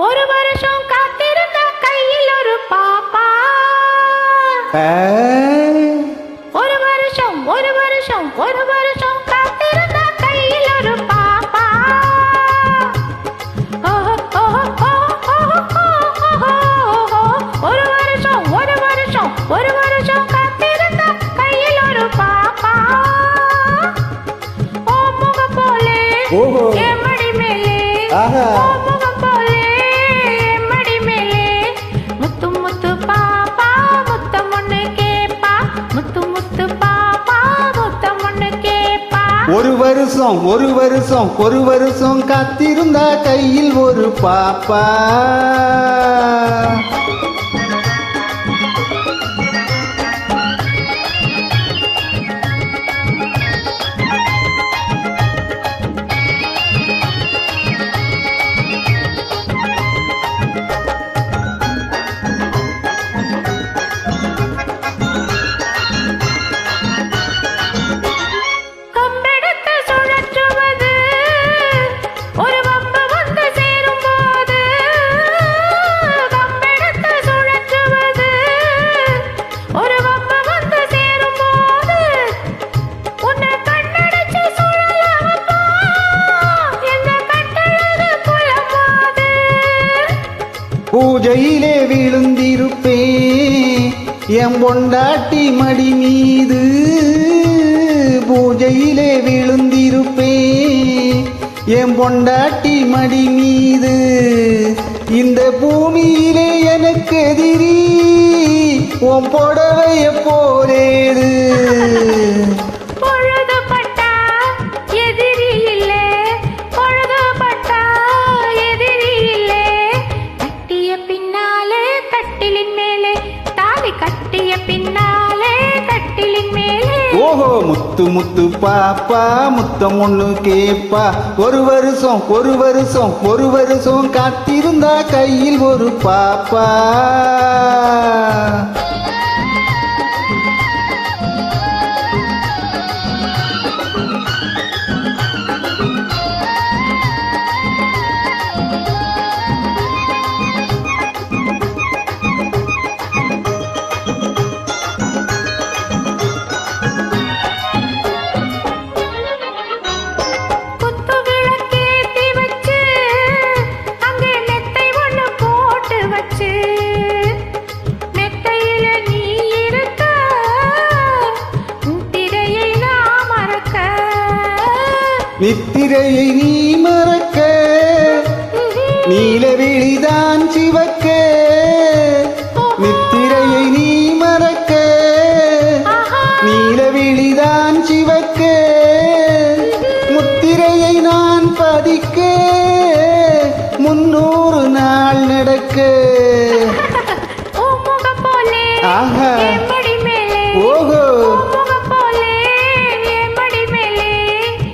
ஒரு வருஷம் காத்திருந்த கையில் ஒரு பாப்பா ஒரு வருஷம் ஒரு வருஷம் ஒரு வருஷம் காத்திருந்த கையில் ஒரு பாப்பா ஓஹோ, ஓஹோ, ஓஹோ, ஓஹோ, ஓஹோ, ஓஹோ. ஒரு வருஷம் ஒரு வருஷம் ஒரு வருஷம் காத்திருந்த கையில் ஒரு பாப்பா ஓ முகம் போலே ஓஹோ. என் மடி மேலே ஒரு வருஷம் ஒரு வருஷம் ஒரு வருஷம் காத்திருந்தா கையில் ஒரு பாப்பா. பூஜையிலே விழுந்திருப்பே எம் பொண்டாட்டி மடி மீது பூஜையிலே விழுந்திருப்பே எம் பொண்டாட்டி மடி மீது இந்த பூமியிலே எனக்கு எதிரி உன் புடவைய போலேது. பின்னாலே கட்டிலின் மேலே. ஓஹோ முத்து முத்து பாப்பா முத்தம் ஒண்ணு கேப்பா. ஒரு வருஷம் ஒரு வருஷம் ஒரு வருஷம் காத்திருந்தா கையில் ஒரு பாப்பா. நித்திரையை நீ மறக்க நீல நீலவிழிதான் சிவக்க.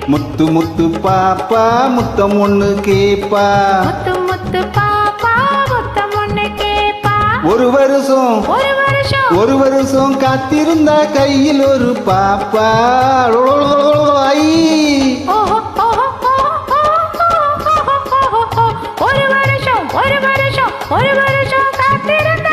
முத்து முத்து பாப்பா முத்தம் ஒண்ணு கேப்பா. முத்து முத்து பாப்பா முத்தம் ஒண்ணு கேப்பா. ஒரு வருஷம் ஒரு வருஷம். ஒரு வருஷம் காத்திருந்தா கையில் ஒரு பாப்பா. ஒரு வருஷம் ஒரு வருஷம் ஒரு வருஷம் காத்திருந்தா